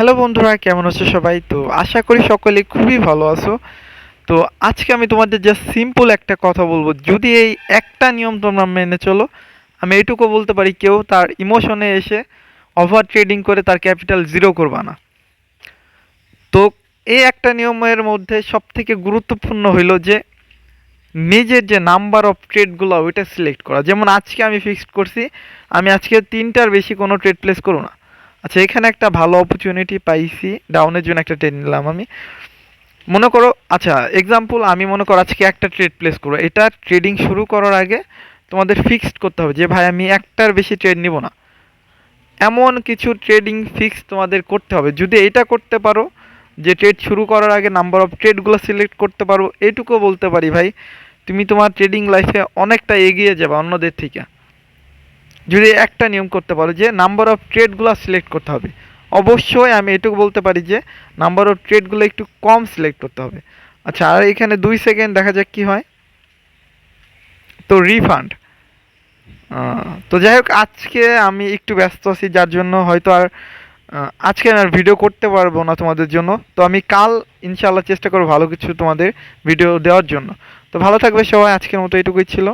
Hello বন্ধুরা, কেমন আছো সবাই? তো আশা করি সকলে খুবই ভালো আছো। তো আজকে আমি তোমাদের জাস্ট সিম্পল একটা কথা বলব। যদি এই একটা নিয়ম তোমরা মেনে চলো, আমি এইটুকু বলতে পারি, কেউ তার ইমোশনে এসে ওভার ট্রেডিং করে তার ক্যাপিটাল জিরো করবা না। তো এই একটা নিয়মের মধ্যে সব থেকে গুরুত্বপূর্ণ হইল যে, নিজের যে নাম্বার অফ ট্রেডগুলো ওইটা সিলেক্ট করা। যেমন আজকে আমি ফিক্সড করছি, আমি আজকে তিনটার বেশি কোনো ট্রেড প্লেস করব না। আচ্ছা এখানে একটা ভালো অপরচুনিটি পাইছি। ডাউনের জন্য একটা ট্রেড নিলাম আমি। মনে করো আচ্ছা এক্সাম্পল আমি মনে করো আজকে একটা ট্রেড প্লেস করব। এটা ট্রেডিং শুরু করার আগে তোমাদের ফিক্সড করতে হবে যে, ভাই, আমি একটার বেশি ট্রেড নিব না। এমন কিছু ট্রেডিং ফিক্স তোমাদের করতে হবে। যদি এটা করতে পারো, যে ট্রেড শুরু করার আগে নাম্বার অফ ট্রেডগুলো সিলেক্ট করতে পারো, এটুকু বলতে পারি, ভাই, তুমি তোমার ট্রেডিং লাইফে অনেকটা এগিয়ে যাবে অন্যদের থেকে। যদি একটা নিয়ম করতে পারো যে নাম্বার অফ ট্রেডগুলো সিলেক্ট করতে হবে। অবশ্যই আমি এটুকু বলতে পারি যে নাম্বার অফ ট্রেডগুলো একটু কম সিলেক্ট করতে হবে। আচ্ছা আর এখানে দুই সেকেন্ড দেখা যাক কি হয়। তো রিফান্ড তো যাই হোক, আজকে আমি একটু ব্যস্ত আছি, যার জন্য হয়তো আর আজকে আর ভিডিও করতে পারব না তোমাদের জন্য। তো আমি কাল ইনশাআল্লাহ চেষ্টা করব ভালো কিছু তোমাদের ভিডিও দেওয়ার জন্য। তো ভালো থাকবে সবাই, আজকের মতো এটুকুই ছিল।